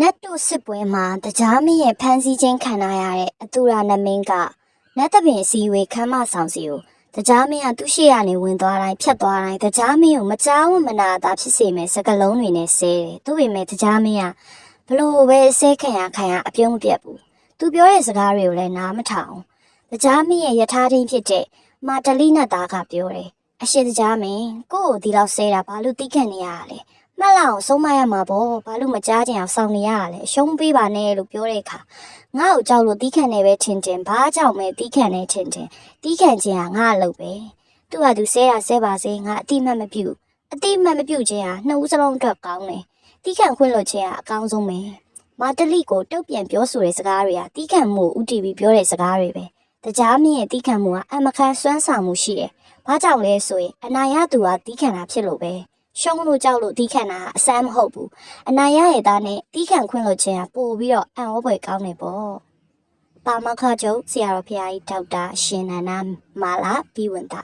နတ်တို့စစ်ပွဲမှာတကြားမင်းရဲ့ဖမ်းဆီးခြင်းခံရတဲ့အတူရာနမင်းကနတ်တပင်အစည်းအဝေးခမ်းမဆောင်စီကိုတကြားမင်းကသူ့ရှိရနေဝင်သွားတိုင်းဖြတ်သွားတိုင်းတကြားမင်းကိုမကြောက်မနာတာဖြစ်စေမဲ့စကလုံးတွေနဲ့ဆဲတယ်။သူ့ပေမဲ့တကြားမင်းကဘလို့ပဲဆဲခံရခံရအပြုံးမပြတ်ဘူး။သူပြောတဲ့စကားတွေကိုလည်းနားမထောင်။တကြားမင်းရဲ့ယထာထင်းဖြစ်တဲ့မာတလိနတ်သားကပြောတယ်။အရှင်တကြားမင်းကို့ကိုဒီလောက်ဆဲတာဘာလို့တိခတ်နေရတာလဲ။ မှတ်လောက်အောင်ဆုံးမရမှာပေါ့ဘာလို့မကြားကြင်အောင်စောင့်နေရတာလဲရှုံးပေးပါနဲ့လို့ပြောတဲ့အခါငါ့ကိုကြောက်လို့တီးခံနေပဲထင်ထင်ဘာကြောင့်မဲတီးခံနေထင်ထင်တီးခံခြင်းဟာငါ့အလုပ်ပဲသူ့ဟာသူဆဲတာဆဲပါစေငါအတိမတ်မပြုတ်အတိမတ်မပြုတ်ခြင်းဟာနှစ်ဦးစလုံးအတွက်ကောင်းတယ်တီးခံခွင့်လို့ခြင်းဟာအကောင်းဆုံးပဲမာတလိကိုတုတ်ပြန်ပြောဆိုတဲ့စကားတွေဟာတီးခံမှုကိုဥတီပြီးပြောတဲ့စကားတွေပဲတကြားမင်းရဲ့တီးခံမှုကအမခန်းစွမ်းဆောင်မှုရှိတယ်ဘာကြောင့်လဲဆိုရင်အနာရသူဟာတီးခံတာဖြစ်လို့ပဲ ရှုံးလို့ကြောက်လို့တီးခန့်တာအဆမ်းမဟုတ်ဘူးအနာရရဲ့သားနဲ့တီးခန့်ခွင့်လို့ခြင်းကပို့ပြီးတော့အံ့ဩဖွယ်ကောင်းနေပေါ့ပါမခချုပ်ဆရာတော်ဖရာကြီးဒေါက်တာရှင်နန္ဒမာလာပြီးဝင်တာ